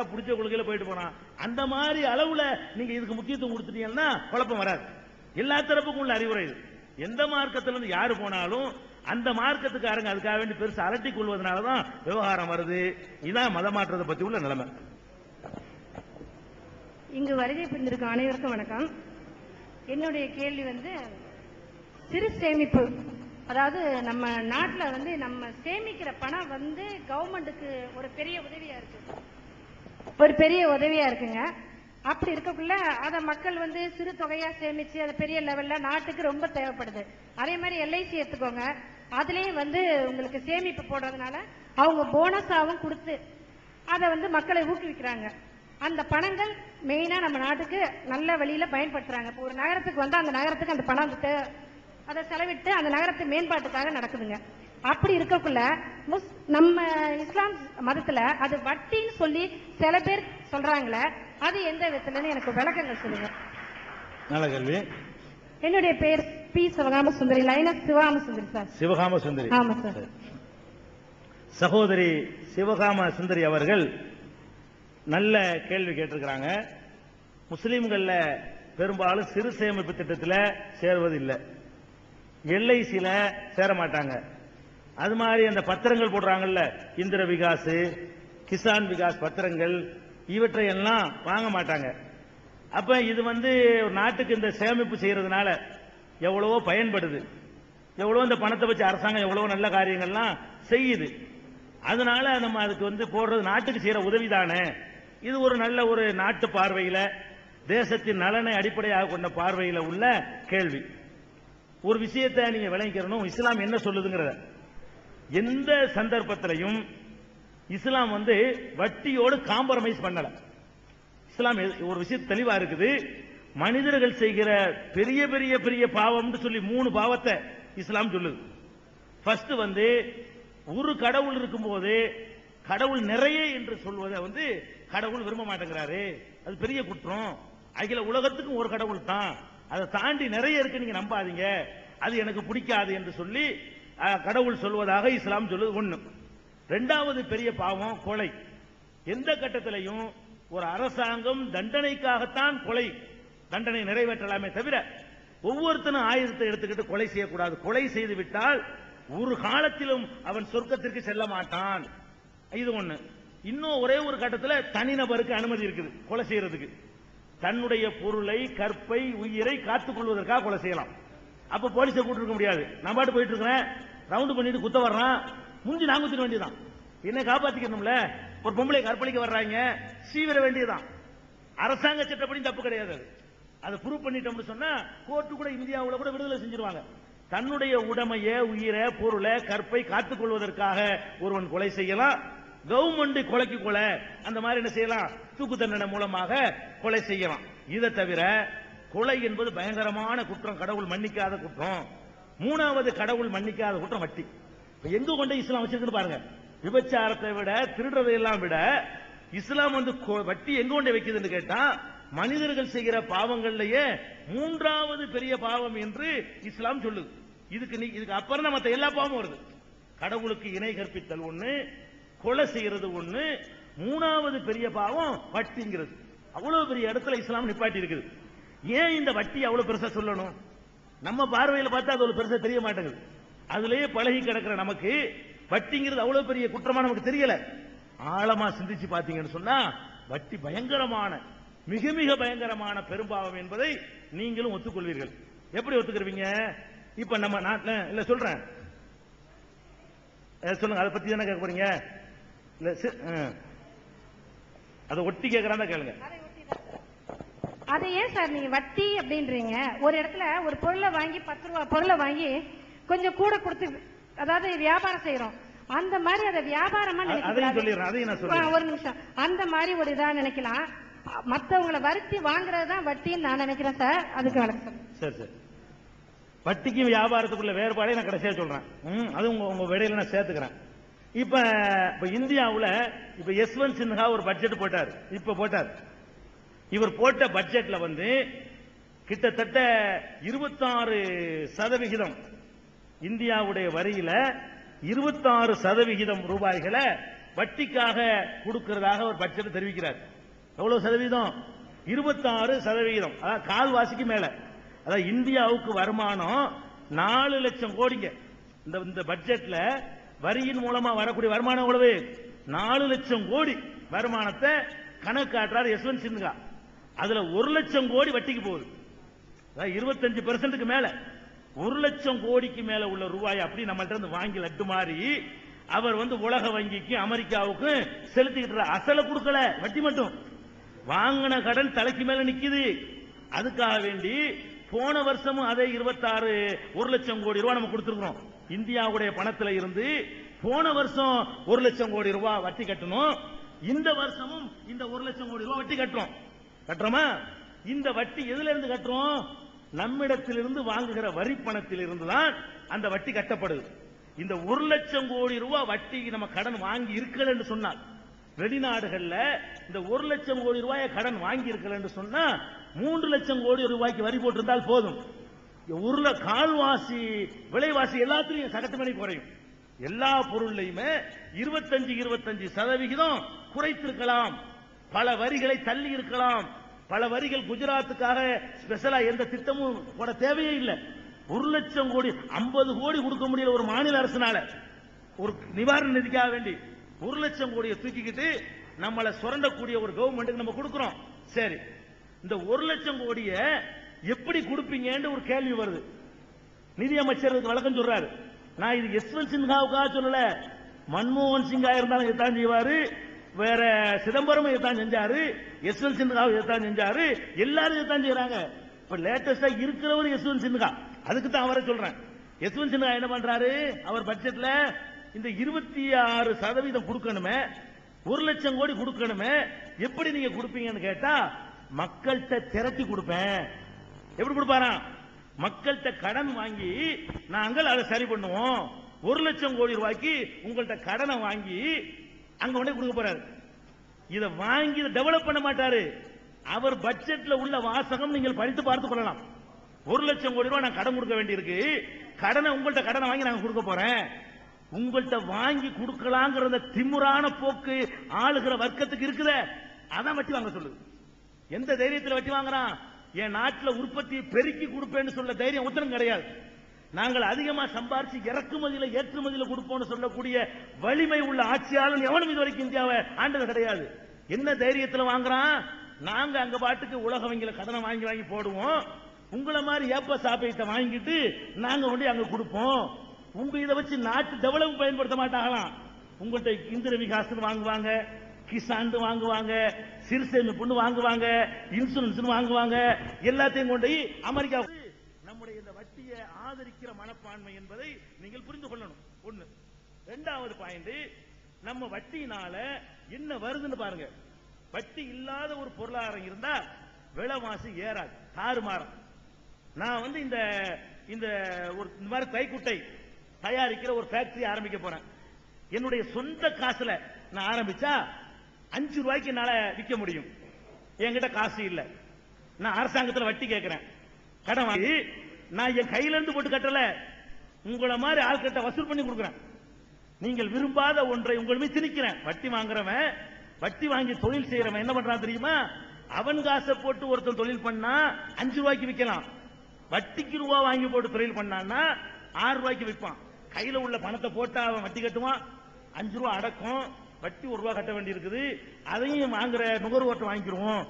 போடா பிடிச்ச கொள்கையில போயிட்டு போறான் அந்த மாதிரி அளவுல நீங்க இதுக்கு முக்கியத்துவம் கொடுத்துட்டீங்கன்னா குழப்பம் வராது. எல்லா தரப்புக்கும் உள்ள அறிவுரை இது. எந்த மார்க்கத்துல இருந்து யாரு போனாலும் அந்த மார்க்கத்துக்காரங்க அதுக்காக வேண்டி பெருசு அலட்டி கொள்வதனாலதான் விவகாரம் வருது. இதான் மத மாற்றத்தை பத்தி உள்ள நிலைமை. இங்கு வருகை புரிந்திருக்கும் அனைவருக்கும் வணக்கம். என்னுடைய கேள்வி வந்து சிறு சேமிப்பு. அதாவது நம்ம நாட்டுல வந்து நம்ம சேமிக்கிற பணம் வந்து கவர்மெண்ட்டுக்கு ஒரு பெரிய உதவியா இருக்கு. ஒரு பெரிய உதவியா இருக்குங்க. அப்படி இருக்கக்குள்ள அதை மக்கள் வந்து சிறு தொகையா சேமிச்சு அதை பெரிய லெவல்ல நாட்டுக்கு ரொம்ப தேவைப்படுது. அதே மாதிரி எல்ஐசி எடுத்துக்கோங்க. அதுலயும் வந்து உங்களுக்கு சேமிப்பு போடுறதுனால அவங்க போனஸாவும் கொடுத்து அதை வந்து மக்களை ஊக்குவிக்கிறாங்க. அந்த பணங்கள் மெயினா நம்ம நாட்டுக்கு நல்ல வழியில பயன்படுத்துறாங்க. இப்போ ஒரு நகரத்துக்கு வந்து அந்த நகரத்துக்கு அந்த பணம் அதை செலவிட்டு அந்த நகரத்து மேம்பாட்டுக்காக நடக்குதுங்க. அப்படி இருக்கக்குள்ள முஸ் நம்ம இஸ்லாம் மதத்துல அது வட்டின்னு சொல்லி சில பேர் சொல்றாங்களே அது எந்த விதத்துலன்னு எனக்கு விளக்கங்கள் சொல்லுங்க. நல்ல கேள்வி என்னுடைய பேர் பி. சிவகாம சுந்தரி லைனஸ் சிவகாம சுந்தரி சார். சிவகாம சுந்தரி ஆமா சார். சகோதரி சிவகாம சுந்தரி அவர்கள் நல்ல கேள்வி கேட்டிருக்கிறாங்க. முஸ்லீம்கள்ல பெரும்பாலும் சிறு சேமிப்பு திட்டத்தில் சேர்வதில்லை. எல்ஐசியில சேர மாட்டாங்க அது மாதிரி அந்த பத்திரங்கள் போடுறாங்கல்ல இந்திர விகாஸ் கிசான் விகாஸ் பத்திரங்கள் இவற்றை எல்லாம் வாங்க மாட்டாங்க. அப்ப இது வந்து ஒரு நாட்டுக்கு இந்த சேமிப்பு செய்யறதுனால எவ்வளவோ பயன்படுது. எவ்வளவோ இந்த பணத்தை வச்சு அரசாங்கம் எவ்வளவோ நல்ல காரியங்கள்லாம் செய்யுது. அதனால நம்ம அதுக்கு வந்து போடுறது நாட்டுக்கு செய்யற உதவி தானே. இது ஒரு நல்ல ஒரு நாட்டு பார்வையில தேசத்தின் நலனை அடிப்படையாக கொண்ட பார்வையில உள்ள கேள்வி. ஒரு விஷயத்தை நீங்க விளங்கிக்கிறனும் இஸ்லாம் என்ன சொல்லுதுங்கிறத. எந்த சந்தர்ப்பத்திலையும் இஸ்லாம் வந்து வட்டியோடு காம்ப்ரமைஸ் பண்ணல. இஸ்லாம் ஒரு விஷயம் தெளிவா இருக்குது. மனிதர்கள் செய்கிற பெரிய பெரிய பெரிய பாவம்னு சொல்லி மூணு பாவத்தை இஸ்லாம் சொல்லுது. ஃபர்ஸ்ட் வந்து ஒரு கடவுள் இருக்கும்போது கடவுள் நிறைய என்று சொல்வதை வந்து கடவுள் விரும்ப மாட்டேங்கிறாரு. அது பெரிய குற்றம். அகில உலகத்துக்கும் ஒரு கடவுள் தான் அதை தாண்டி நிறைய இருக்கு நீங்க நம்பாதீங்க. அது எனக்கு பிடிக்காது என்று சொல்லி கடவுள் சொல்வதாக இஸ்லாம் சொல்லுது ஒண்ணு. ரெண்டாவது பெரிய பாவம் கொலை. எந்த கட்டத்திலையும் ஒரு அரசாங்கம் தண்டனைக்காகத்தான் கொலை தண்டனை நிறைவேற்றலாமே தவிர ஒவ்வொருத்தனும் ஆயுதத்தை எடுத்துக்கிட்டு கொலை செய்யக்கூடாது. கொலை செய்து விட்டால் ஒரு காலத்திலும் அவன் சொர்க்கத்திற்கு செல்ல மாட்டான். இது ஒண்ணு. இன்னும் ஒரே ஒரு கட்டத்தில் தனிநபருக்கு அனுமதி இருக்குது கொலை செய்யறதுக்கு. தன்னுடைய பொருளை கற்பை உயிரை காத்துக் கொள்வதற்காக கொலை செய்யலாம். அப்ப போலீஸை கூட்டிருக்க முடியாது. நான் பாட்டு போயிட்டு இருக்கிறேன். ரவுண்டு பண்ணிட்டு குத்த வர்றான். முஞ்சி நான் குத்திட வேண்டியதான் என்ன காப்பாத்திக்கணும்ல? ஒரு பொம்பளை கற்பழிக்க வர்றாங்க. சீவிர வேண்டியதான் அரசாங்க சட்டப்படி தப்பு கிடையாது அது. அதை ப்ரூவ் பண்ணிட்டோம்னு சொன்னா கோர்ட்டு கூட இந்தியாவில் கூட விடுதலை செஞ்சிருவாங்க. தன்னுடைய உடமையை உயிரை பொருளை கற்பை காத்துக் கொள்வதற்காக ஒருவன் கொலை செய்யலாம். கவர்மெண்ட் கொலைக்கு கொலை. அந்த மாதிரி என்ன செய்யலாம்? தூக்கு தண்டனை மூலமாக கொலை செய்யலாம். இதை தவிர கொலை என்பது பயங்கரமான குற்றம். கடவுள் மன்னிக்காத குற்றம். மூணாவது கடவுள் மன்னிக்காத குற்றம் வட்டி. எங்க கொண்டு இஸ்லாம் வச்சிருக்குன்னு பாருங்க. விபச்சாரத்தை விட திருடுறதை எல்லாம் விட இஸ்லாம் வந்து வட்டி எங்க கொண்டு வைக்குதுன்னு கேட்டா மனிதர்கள் செய்கிற பாவங்கள்லயே மூன்றாவது பெரிய பாவம் என்று இஸ்லாம் சொல்லுது. இதுக்கு நீ இதுக்கு அப்புறம் தான் மற்ற எல்லா பாவமும் வருது. கடவுளுக்கு இணை கற்பித்தல் ஒண்ணு கொலை செய்யறது ஒண்ணு மூணாவது பெரிய பாவம் வட்டிங்கிறது. அவ்வளவு பெரிய இடத்துல இஸ்லாம் நிப்பாட்டி இருக்குது. ஏன் இந்த வட்டி அவ்வளவு பெருசா சொல்லணும்? நம்ம பார்வையில பார்த்தா அது ஒரு பெருசா தெரிய மாட்டேங்குது. அதுலயே பழகி கிடக்கிற நமக்கு வட்டிங்கிறது அவ்வளவு பெரிய குற்றமா நமக்கு தெரியல. ஆழமா சிந்திச்சு பாத்தீங்கன்னு சொன்னா வட்டி பயங்கரமான மிக மிக பயங்கரமான பெரும்பாவம் என்பதை நீங்களும் ஒத்துக்கொள்வீர்கள். எப்படி ஒத்துக்கிறீங்க? இப்ப நம்ம நாட்டில் இல்ல சொல்றேன். சொல்லுங்க அதை பத்தி தானே கேட்க போறீங்க? இல்ல சி- அதை ஒட்டி கேட்கறாங்க கேளுங்க. அதை ஏன் சார் நீங்க வட்டி அப்படின்றீங்க? ஒரு இடத்துல ஒரு பொருளை வாங்கி பத்து ரூபா பொருளை வாங்கி கொஞ்சம் கூட கொடுத்து அதாவது வியாபாரம் செய்யறோம் அந்த மாதிரி அதை வியாபாரமா அ- அதையும் நினைக்க சொல்லிடுறேன் அதையும் நான் ஆ, சொல்றேன் ஒரு நிமிஷம். அந்த மாதிரி ஒரு இதா நினைக்கலாம். மத்தவங்களை வருத்தி வாங்குறது தான் வட்டின்னு நான் நினைக்கிறேன் சார். அதுக்கு வணக்கம் சரி சரி. வட்டிக்கும் வியாபாரத்துக்குள்ள வேறுபாடை நான் கடைசியா சொல்றேன். அது உங்க உங்க விடையில நான் சேர்த்துக்கிறேன். இப்ப இப்ப இந்தியாவுல இப்ப யஸ்வந்த் சின்ஹா ஒரு பட்ஜெட் போட்டார். இப்ப போட்டார். இவர் போட்ட பட்ஜெட்ல வந்து கிட்டத்தட்ட இருபத்தாறு சதவிகிதம் இந்தியாவுடைய வரியில இருபத்தாறு சதவிகிதம் ரூபாய்களை வட்டிக்காக கொடுக்கிறதாக ஒரு பட்ஜெட் தெரிவிக்கிறார். எவ்வளவு சதவீதம்? இருபத்தாறு சதவிகிதம். அதாவது கால்வாசிக்கு மேல. அதாவது இந்தியாவுக்கு வருமானம் நாலு லட்சம் கோடிங்க. இந்த இந்த பட்ஜெட்ல வரியின் மூலமா வரக்கூடிய வருமானம் எவ்வளவு? நாலு லட்சம் கோடி வருமானத்தை கணக்கு காட்டுறாரு யஸ்வந்த் சின்ஹா. அதுல ஒரு லட்சம் கோடி வட்டிக்கு போகுது. இருபத்தஞ்சு பெர்சென்ட்டுக்கு மேல. ஒரு லட்சம் கோடிக்கு மேல உள்ள ரூபாய் அப்படி நம்மள்ட்ட இருந்து வாங்கி லட்டு மாறி அவர் வந்து உலக வங்கிக்கும் அமெரிக்காவுக்கும் செலுத்திக்கிட்டு அசல கொடுக்கல வட்டி மட்டும். வாங்கின கடன் தலைக்கு மேல நிக்குது. அதுக்காக வேண்டி போன வருஷமும் அதே இருபத்தாறு ஒரு லட்சம் கோடி ரூபாய் நம்ம கொடுத்துருக்கோம் இந்தியாவுடைய பணத்துல இருந்து போன வருஷம் ஒரு லட்சம் கோடி ரூபாய் வட்டி கட்டணும். இந்த வருஷமும் இந்த ஒரு லட்சம் கோடி ரூபாய் வட்டி கட்டணும் கட்டுறோமா? இந்த வட்டி எதுல இருந்து கட்டுறோம்? நம்மிடத்திலிருந்து வாங்குகிற வரி பணத்திலிருந்து தான் அந்த வட்டி கட்டப்படுது. இந்த ஒரு லட்சம் கோடி ரூபாய் வட்டி நம்ம கடன் வாங்கி இருக்கல என்று சொன்னால் வெளிநாடுகள்ல இந்த ஒரு லட்சம் கோடி ரூபாயை கடன் வாங்கி இருக்கல என்று சொன்னா மூன்று லட்சம் கோடி ரூபாய்க்கு வரி போட்டிருந்தால் போதும். உருள கால்வாசி விலைவாசி எல்லாத்துலயும் சகட்டு மணி குறையும். எல்லா பொருள்லையுமே இருபத்தஞ்சு இருபத்தஞ்சு சதவிகிதம் குறைத்திருக்கலாம். பல வரிகளை தள்ளி இருக்கலாம். பல வரிகள் குஜராத்துக்காக ஸ்பெஷலா எந்த திட்டமும் போட தேவையே இல்லை. ஒரு லட்சம் கோடி ஐம்பது கோடி கொடுக்க முடியல ஒரு மாநில அரசுனால. ஒரு நிவாரண நிதிக்காக வேண்டி ஒரு லட்சம் கோடியை தூக்கிக்கிட்டு நம்மளை சுரண்டக்கூடிய ஒரு கவர்மெண்ட்டுக்கு நம்ம கொடுக்கிறோம். சரி இந்த ஒரு லட்சம் கோடிய எப்படி கொடுப்பீங்கன்னு ஒரு கேள்வி வருது. நிதியமைச்சர் வழக்கம் சொல்றாரு. நான் இது யஸ்வந்த் சின்ஹாவுக்காக சொல்லல. மன்மோகன் சிங்கா இருந்தாலும் இதைத்தான் செய்வாரு. வேற சிதம்பரம் இதைத்தான் செஞ்சாரு யஸ்வந்த் சின்ஹா இதைத்தான் செஞ்சாரு எல்லாரும் இதைத்தான் செய்யறாங்க இப்ப லேட்டஸ்டா இருக்கிறவர் யஸ்வந்த் சின்ஹா. அதுக்கு தான் அவரை சொல்றேன். யஸ்வந்த் சின்ஹா என்ன பண்றாரு? அவர் பட்ஜெட்ல இந்த இருபத்தி ஆறு சதவீதம் கொடுக்கணுமே ஒரு லட்சம் கோடி கொடுக்கணுமே எப்படி நீங்க கொடுப்பீங்கன்னு கேட்டா மக்கள்கிட்ட திரட்டி கொடுப்பேன். எப்படி கொடுப்பாராம்? மக்கள்கிட்ட கடன் வாங்கி நாங்கள் அதை சரி பண்ணுவோம். ஒரு லட்சம் கோடி ரூபாய்க்கு உங்கள்ட்ட கடனை வாங்கி அங்க உடனே கொடுக்க போறாரு. இதை வாங்கி டெவலப் பண்ண மாட்டாரு. அவர் பட்ஜெட்ல உள்ள வாசகம் நீங்கள் படித்து பார்த்து கொள்ளலாம். ஒரு லட்சம் கோடி ரூபாய் நான் கடன் கொடுக்க வேண்டியிருக்கு. கடனை உங்கள்ட்ட கடனை வாங்கி நாங்க கொடுக்க போறேன். உங்கள்கிட்ட வாங்கி கொடுக்கலாங்கிற அந்த திமுறான போக்கு ஆளுகிற வர்க்கத்துக்கு இருக்குத. அதான் வட்டி வாங்க சொல்லுது. எந்த தைரியத்தில் வட்டி வாங்குறான்? என் நாட்டில் உற்பத்தியை பெருக்கி கொடுப்பேன்னு சொல்ல தைரியம் உத்தரம் கிடையாது. நாங்கள் அதிகமா சம்பாரிச்சு இறக்குமதியில ஏற்றுமதியில கொடுப்போம்னு சொல்லக்கூடிய வலிமை உள்ள ஆட்சியாளன் எவனும் இது வரைக்கும் இந்தியாவை ஆண்டது கிடையாது. என்ன தைரியத்துல வாங்குறான்? நாங்க அங்க பாட்டுக்கு உலக வங்கியில கடனை வாங்கி வாங்கி போடுவோம். உங்களை மாதிரி ஏப்ப சாப்பியத்தை வாங்கிட்டு நாங்க கொண்டு அங்க கொடுப்போம். உங்க இதை வச்சு நாட்டு டெவலப் பயன்படுத்த மாட்டாங்களாம். உங்கள்கிட்ட இந்திர விகாசன் வாங்குவாங்க கிசான் வாங்குவாங்க சிறுசேமிப்புன்னு வாங்குவாங்க இன்சூரன்ஸ் வாங்குவாங்க. எல்லாத்தையும் கொண்டு போய் அமெரிக்கா நம்முடைய இந்த வட்டியை ஆதரிக்கிற மனப்பான்மை என்பதை நீங்கள் புரிந்து கொள்ளணும். ஒண்ணு. ரெண்டாவது பாயிண்ட் நம்ம வட்டியினால என்ன வருதுன்னு பாருங்க. வட்டி இல்லாத ஒரு பொருளாதாரம் இருந்தா விலைவாசி ஏறாது. தாறுமாறம் நான் வந்து இந்த இந்த ஒரு இந்த மாதிரி கைக்குட்டை தயாரிக்கிற ஒரு ஃபேக்டரி ஆரம்பிக்க போறேன். என்னுடைய சொந்த காசுல நான் ஆரம்பிச்சா அஞ்சு ரூபாய்க்கு என்னால விற்க முடியும். என்கிட்ட காசு இல்லை. நான் அரசாங்கத்துல வட்டி கேட்கிறேன் கடன் வாங்கி நான் என் கையில இருந்து போட்டு கட்டல. உங்களை மாதிரி ஆள்கிட்ட வசூல் பண்ணி கொடுக்குறேன். நீங்கள் விரும்பாத ஒன்றை உங்களுமே திணிக்கிறேன். வட்டி வாங்குறவன் வட்டி வாங்கி தொழில் செய்யறவன் என்ன பண்றான் தெரியுமா? அவன் காசை போட்டு ஒருத்தன் தொழில் பண்ணா அஞ்சு ரூபாய்க்கு விற்கலாம் வட்டிக்கு ரூபா வாங்கி போட்டு தொழில் பண்ணான்னா ஆறு ரூபாய்க்கு விற்பான். கையில உள்ள பணத்தை போட்டா அவன் வட்டி கட்டுவான். அஞ்சு ரூபா அடக்கம். வட்டி ஒரு ரூபா கட்ட வேண்டி இருக்குது அதையும் வாங்குற நுகர்வோட்டம் வாங்கிடுவோம்